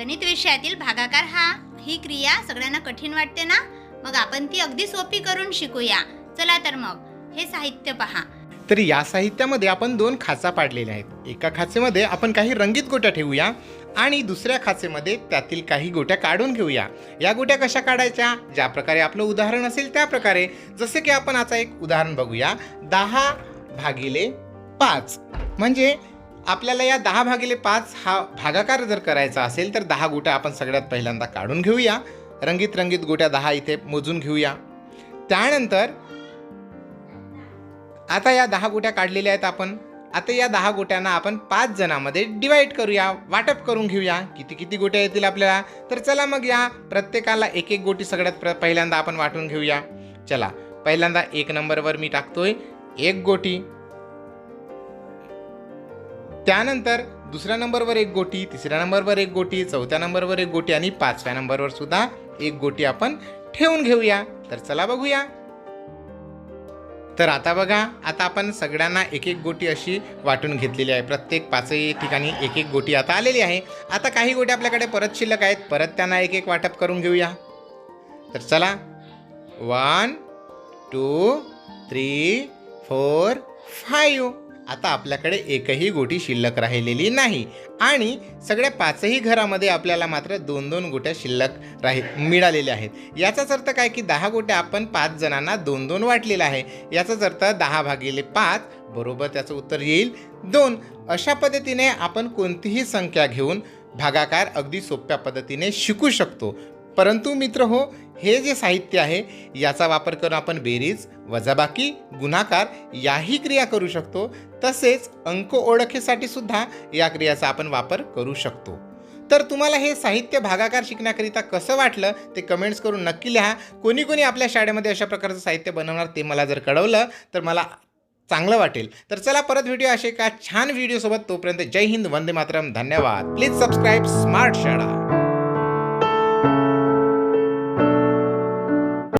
गणित विषयातील भागाकार हा. ही क्रिया सगळ्यांना कठीण वाटते ना? मग आपण ती अगदी सोपी करून शिकूया. चला तर मग हे साहित्य पहा. तर या साहित्यामध्ये आपण दोन खाचा पाडलेल्या आहेत. एका खाचेमध्ये आपण काही रंगीत गोट्या ठेवूया आणि दुसऱ्या खाचेमध्ये त्यातील काही गोट्या काढून घेऊया. या गोट्या कशा काढायच्या? ज्या प्रकारे आपलं उदाहरण असेल त्या प्रकारे. जसे की आपण आता एक उदाहरण बघूया. दहा भागिले पाच. म्हणजे आपल्याला या दहा भागिले पाच हा भागाकार जर करायचा असेल तर दहा गोट्या आपण सगळ्यात पहिल्यांदा काढून घेऊया. रंगीत रंगीत गोट्या दहा इथे मोजून घेऊया. त्यानंतर आता या दहा गोट्या काढलेल्या आहेत आपण. आता या दहा गोट्यांना आपण पाच जणांमध्ये डिवाईड करूया वाटप करून घेऊया. किती किती गोट्या येतील आपल्याला? तर चला मग या प्रत्येकाला एक एक गोटी सगळ्यात प्र पहिल्यांदा आपण वाटून घेऊया. चला पहिल्यांदा एक नंबरवर मी टाकतोय. एक गोटी. त्यानंतर दुसऱ्या नंबरवर एक गोटी तिसऱ्या नंबरवर एक गोटी चौथ्या नंबरवर एक गोटी आणि पाचव्या नंबरवर सुद्धा एक गोटी आपण ठेवून घेऊया. तर चला बघूया. तर आता बघा आता आपण सगळ्यांना एक एक गोटी अशी वाटून घेतलेली आहे. प्रत्येक पाचही ठिकाणी एक एक गोटी आता आलेली आहे. आता काही गोटी आपल्याकडे परत शिल्लक आहेत. परत त्यांना एक एक वाटप करून घेऊया. तर चला. One two three four five आता आपल्याकडे एकही गोटी शिल्लक राहिलेली नाही. आणि सगळ्या पाचही घरामध्ये आपल्याला मात्र दोन दोन गोट्या शिल्लक राही मिळालेल्या आहेत. याचाच अर्थ काय की दहा गोट्या आपण पाच जणांना दोन दोन वाटलेला आहे. याचाच अर्थ दहा भागिले पाच बरोबर त्याचं उत्तर येईल दोन. अशा पद्धतीने आपण कोणतीही संख्या घेऊन भागाकार अगदी सोप्या पद्धतीने शिकू शकतो. परंतु मित्र हो हे जे साहित्य आहे याचा वापर करून आपण बेरीज वजाबाकी गुणाकार याही क्रिया करू शकतो. तसेच अंक ओळखीसाठी सुद्धा या क्रियाचा आपण वापर करू शकतो. तर तुम्हाला हे साहित्य भागाकार शिकण्याकरिता कसं वाटलं ते कमेंट्स करून नक्की लिहा. कोणी कोणी आपल्या शाळेमध्ये अशा प्रकारचं साहित्य बनवणार ते मला जर कळवलं तर मला चांगलं वाटेल. तर चला परत व्हिडिओ असे का छान व्हिडिओसोबत तोपर्यंत जय हिंद वंदे मातरम. धन्यवाद. प्लीज सबस्क्राईब स्मार्ट शाळा.